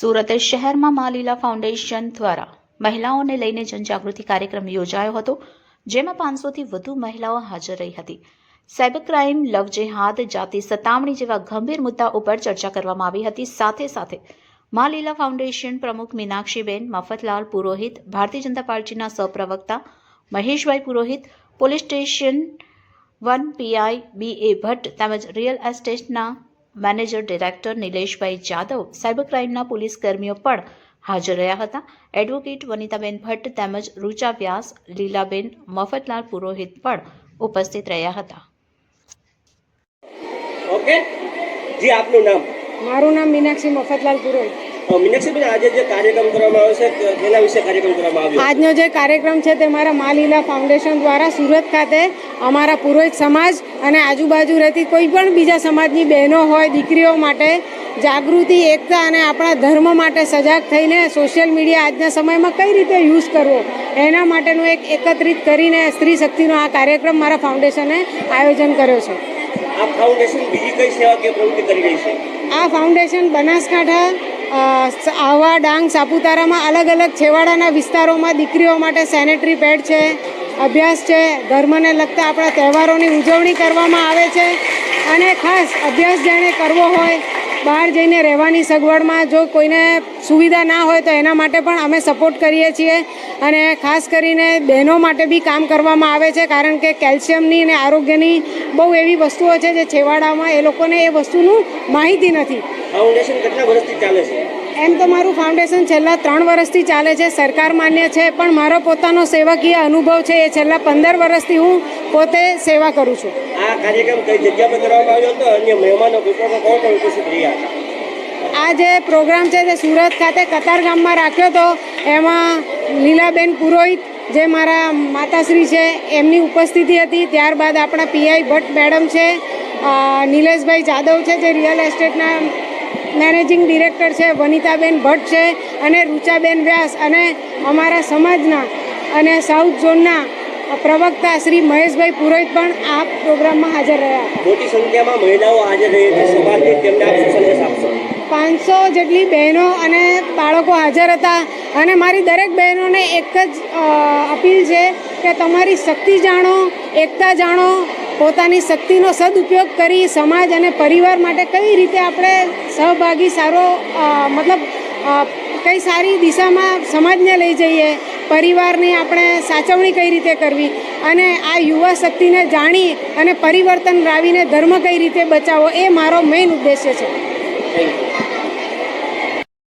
સુરત શહેરમાં માલીલા ફાઉન્ડેશન દ્વારા મહિલાઓને લઈને જનજાગૃતિ કાર્યક્રમ યોજાયો હતો, જેમાં પાંચસોથી વધુ મહિલાઓ હાજર રહી હતી. સાયબર ક્રાઇમ લવ જેહાદ જાતિ સતામણી જેવા ગંભીર મુદ્દા ઉપર ચર્ચા કરવામાં આવી હતી. સાથે સાથે માલીલા ફાઉન્ડેશન પ્રમુખ મીનાક્ષીબેન, મફતલાલ પુરોહિત, ભારતીય જનતા પાર્ટીના સહપ્રવક્તા Maheshbhai Purohit, police station one PI B A Bhatt તેમજ real એસ્ટેટના manager director Nileshbhai Jadav cyber ક્રાઇમના police કર્મીઓ પણ હાજર રહ્યા હતા. એડવોકેટ વનિતાબેન ભટ્ટ તેમજ રૂચા વ્યાસ લીલાબેન મફતલાલ પુરોહિત પણ ઉપસ્થિત રહ્યા હતા. ઓકે? જી આપનું નામ? મારું નામ મીનાક્ષી મફતલાલ પુરોહિત. મીનાક્ષીબેન આજે જે કાર્યક્રમ કરવામાં આવ્યો છે તેના વિશે કાર્યક્રમ કરવામાં આવ્યો? આજનો જે કાર્યક્રમ છે તે મારા મા લીલા ફાઉન્ડેશન દ્વારા સુરત ખાતે અમારા પુરોહિત સમાજ અને આજુબાજુ રહેતી કોઈ પણ બીજા સમાજની બહેનો હોય દીકરીઓ માટે જાગૃતિ એકતા અને આપણા ધર્મ માટે સજાગ થઈને સોશિયલ મીડિયા આજના સમયમાં કઈ રીતે યુઝ કરવો એના માટેનું એક એકત્રિત કરીને સ્ત્રી શક્તિનો આ કાર્યક્રમ મારા ફાઉન્ડેશને આયોજન કર્યો છે. આ ફાઉન્ડેશન બીજી કઈ સેવાકીય પ્રવૃત્તિ કરી રહી છે? આ ફાઉન્ડેશન બનાસકાંઠા આહવા ડાંગ સાપુતારામાં અલગ અલગ છેવાડાના વિસ્તારોમાં દીકરીઓ માટે સેનેટરી પેડ છે, અભ્યાસ છે, ધર્મને લગતા આપણા તહેવારોની ઉજવણી કરવામાં આવે છે અને ખાસ અભ્યાસ જેણે કરવો હોય, બહાર જઈને રહેવાની સગવડમાં જો કોઈને સુવિધા ના હોય તો એના માટે પણ અમે સપોર્ટ કરીએ છીએ. અને ખાસ કરીને બહેનો માટે બી કામ કરવામાં આવે છે કારણ કે કેલ્શિયમની અને આરોગ્યની બહુ એવી વસ્તુઓ છે જે છેવાડામાં એ લોકોને એ વસ્તુનું માહિતી નથી. ફાઉન્ડેશન કેટલા વર્ષથી ચાલે છે? એમ તો મારું ફાઉન્ડેશન છેલ્લા ત્રણ વર્ષથી ચાલે છે સરકાર માન્ય છે પણ મારો પોતાનો સેવાકીય અનુભવ છે એ છેલ્લા પંદર વર્ષથી હું પોતે સેવા કરું છું. આ કાર્યક્રમ કઈ જગ્યામાં કરવામાં આવ્યો હતો? અન્ય મહેમાનો કોણ કોણ ઉપસ્થિત રહ્યા આ જે પ્રોગ્રામ છે તે સુરત ખાતે કતાર ગામમાં રાખ્યો હતો, એમાં લીલાબેન પુરોહિત જે મારા માતાશ્રી છે, એમની ઉપસ્થિતિ હતી. ત્યારબાદ આપણા પીઆઈ ભટ્ટ મેડમ છે નિલેશભાઈ જાદવ છે, જે રિયલ એસ્ટેટના મેનેજિંગ ડિરેક્ટર છે, વનિતાબેન ભટ્ટ છે અને રૂચાબેન વ્યાસ અને અમારા સમાજના અને સાઉથ ઝોનના પ્રવક્તા શ્રી મહેશભાઈ પુરોહિત પણ આ પ્રોગ્રામમાં હાજર રહ્યા. મોટી સંખ્યામાં મહિલાઓ હાજર રહી હતી. સમાજની તેમને આપશો પાંચસો જેટલી બહેનો અને બાળકો હાજર હતા અને મારી દરેક બહેનોને એક જ અપીલ છે કે તમારી શક્તિ જાણો, એકતા જાણો, પોતાની શક્તિનો સદુપયોગ કરી સમાજ અને પરિવાર માટે કઈ રીતે આપણે સહભાગી, સારો મતલબ કઈ સારી દિશામાં સમાજને લઈ જઈએ, પરિવારની આપણે સાચવણી કઈ રીતે કરવી અને આ યુવા શક્તિને જાણી અને પરિવર્તન લાવીને ધર્મ કઈ રીતે બચાવવો એ મારો મેઇન ઉદ્દેશ્ય છે. Thank you